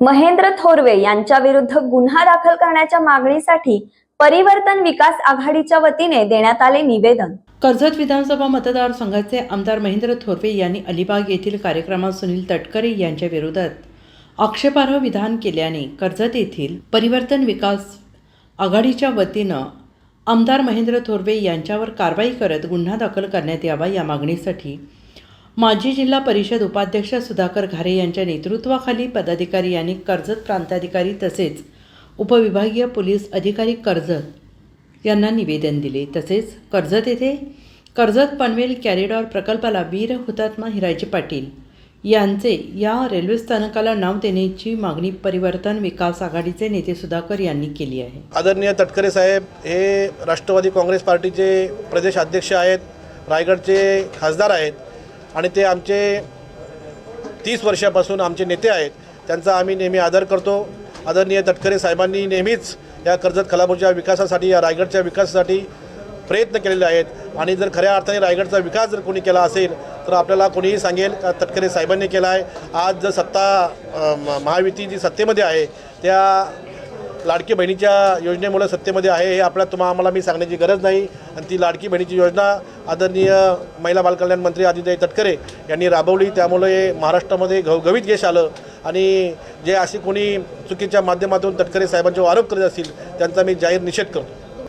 महेंद्र थोरवे यांच्या विरुद्ध गुन्हा दाखल करण्याच्या मागणीसाठी परिवर्तन विकास आघाडीच्या वतीने देण्यात आले निवेदन. कर्जत विधानसभा मतदारसंघाचे आमदार महेंद्र थोरवे यांनी अलिबाग येथील कार्यक्रमात सुनील तटकरे यांच्या विरोधात आक्षेपार्ह विधान केल्याने कर्जत येथील परिवर्तन विकास आघाडीच्या वतीनं आमदार महेंद्र थोरवे यांच्यावर कारवाई करत गुन्हा दाखल करण्यात यावा या मागणीसाठी माजी जिल्हा परिषद उपाध्यक्ष सुधाकर घारे यांच्या नेतृत्वाखाली पदाधिकारी यांनी कर्जत प्रांताधिकारी तसेच उपविभागीय पोलीस अधिकारी कर्जत यांना निवेदन दिले. तसेच कर्जत येथे कर्जत पनवेल कॅरिडॉर प्रकल्पाला वीर हुतात्मा हिराजी पाटील यांचे या रेल्वे स्थानकाला नाव देण्याची मागणी परिवर्तन विकास आघाडीचे नेते सुधाकर यांनी केली आहे. आदरणीय तटकरे साहेब हे राष्ट्रवादी काँग्रेस पार्टीचे प्रदेश अध्यक्ष आहेत रायगडचे खासदार आहेत. आणि ते आमचे तीस वर्षापासून आमचे नेते आहेत त्यांचा आम्ही नेहमी आदर करतो. आदरणीय तटकरे साहेबांनी नेहमीच या कर्जत खलापूरच्या विकासासाठी या रायगडच्या विकासासाठी प्रयत्न केलेले आहेत. आणि जर खऱ्या अर्थाने रायगडचा विकास जर कोणी केला असेल तर आपल्याला कोणीही सांगेल का तटकरे साहेबांनी केला आहे आज जर सत्ता म- महायुती जी सत्तेमध्ये आहे त्या लाडकी बहिणीच्या योजनेमुळे सत्तेमध्ये आहे हे आपल्या तुम्हा आम्हाला मी सांगण्याची गरज नाही. आणि ती लाडकी बहिणीची योजना आदरणीय महिला बालकल्याण मंत्री आदित्य तटकरे यांनी राबवली. त्यामुळे महाराष्ट्रामध्ये घवघवीत यश आलं. आणि जे असे कोणी चुकीच्या माध्यमातून तटकरे साहेबांचे आरोप करत असतील त्यांचा मी जाहीर निषेध करतो.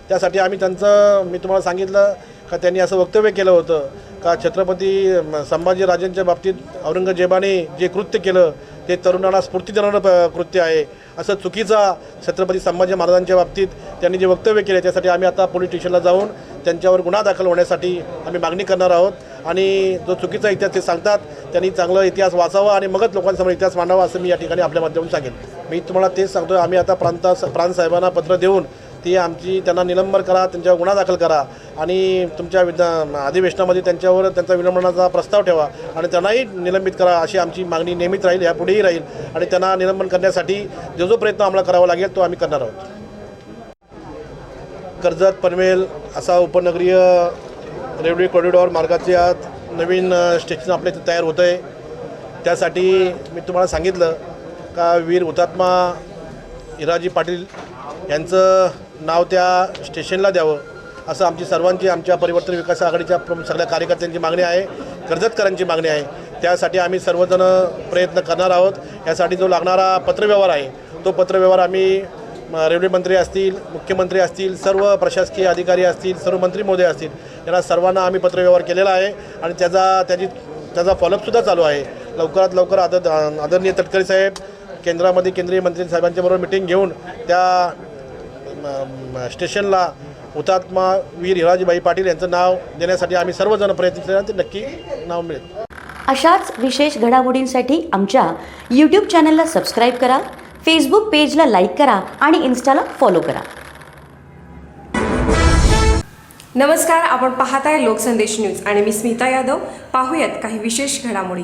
त्यासाठी आम्ही त्यांचं मी तुम्हाला सांगितलं का त्यांनी असं वक्तव्य केलं होतं? का छत्रपती म, संभाजीराजांच्या बाबतीत औरंगजेबाने जे कृत्य केलं ते तरुणांना स्फूर्ती देणारं कृत्य आहे. असं चुकीचा छत्रपती संभाजी महाराजांच्या बाबतीत त्यांनी जे वक्तव्य केले त्यासाठी आम्ही आता पोलीस स्टेशनला जाऊन त्यांच्यावर गुन्हा दाखल होण्यासाठी आम्ही मागणी करणार आहोत. आणि जो चुकीचा इतिहास ते सांगतात त्यांनी चांगला इतिहास वाचावा आणि मगच लोकांसमोर इतिहास मांडावा असं मी या ठिकाणी आपल्या माध्यमातून सांगेन. मी तुम्हाला तेच सांगतो आम्ही आता प्रांता प्रांत साहेबांना पत्र देऊन ती आमची त्यांना निलंबन करा त्यांच्यावर गुन्हा दाखल करा आणि तुमच्या विधा अधिवेशनामध्ये त्यांच्यावर त्यांचा विलंबनाचा प्रस्ताव ठेवा आणि त्यांनाही निलंबित करा अशी आमची मागणी नेहमीच राहील यापुढेही राहील आणि त्यांना निलंबन करण्यासाठी जो जो प्रयत्न आम्हाला करावा लागेल तो आम्ही करणार आहोत. कर्जत पनवेल असा उपनगरीय रेल्वे कॉरिडॉर मार्गाचे आत नवीन स्टेशन आपल्या इथे तयार होतं आहे त्यासाठी मी तुम्हाला सांगितलं का वीर हुतात्मा इराजी पाटील यांचं नाव त्या स्टेशनला द्यावं असं आमची सर्वांची आमच्या परिवर्तन विकास आघाडीच्या प्रमुख सगळ्या कार्यकर्त्यांची मागणी आहे कर्जतकरांची मागणी आहे. त्यासाठी आम्ही सर्वजण प्रयत्न करणार आहोत. यासाठी जो लागणारा पत्रव्यवहार आहे तो पत्रव्यवहार आम्ही रेल्वे मंत्री असतील मुख्यमंत्री असतील सर्व प्रशासकीय अधिकारी असतील सर्व मंत्री महोदय असतील यांना सर्वांना आम्ही पत्रव्यवहार केलेला आहे आणि त्याचा त्याची त्याचा फॉलोअपसुद्धा चालू आहे. लवकरात लवकर आदर आदरणीय तटकरे साहेब केंद्रामध्ये केंद्रीय मंत्री साहेबांच्या बरोबर मिटिंग घेऊन त्या स्टेशनला हुतात्मा वीर हिराजीबाई पाटील यांचं नाव देण्यासाठी आम्ही सर्वजण प्रयत्न केले ते नक्की नाव मिळेल. अशाच विशेष घडामोडींसाठी आमच्या यूट्यूब चॅनलला सबस्क्राईब करा फेसबुक पेजला लाईक करा आणि इन्स्टाला फॉलो करा. नमस्कार आपण पाहताय लोकसंदेश न्यूज आणि मी स्मिता यादव. पाहूयात काही विशेष घडामोडी.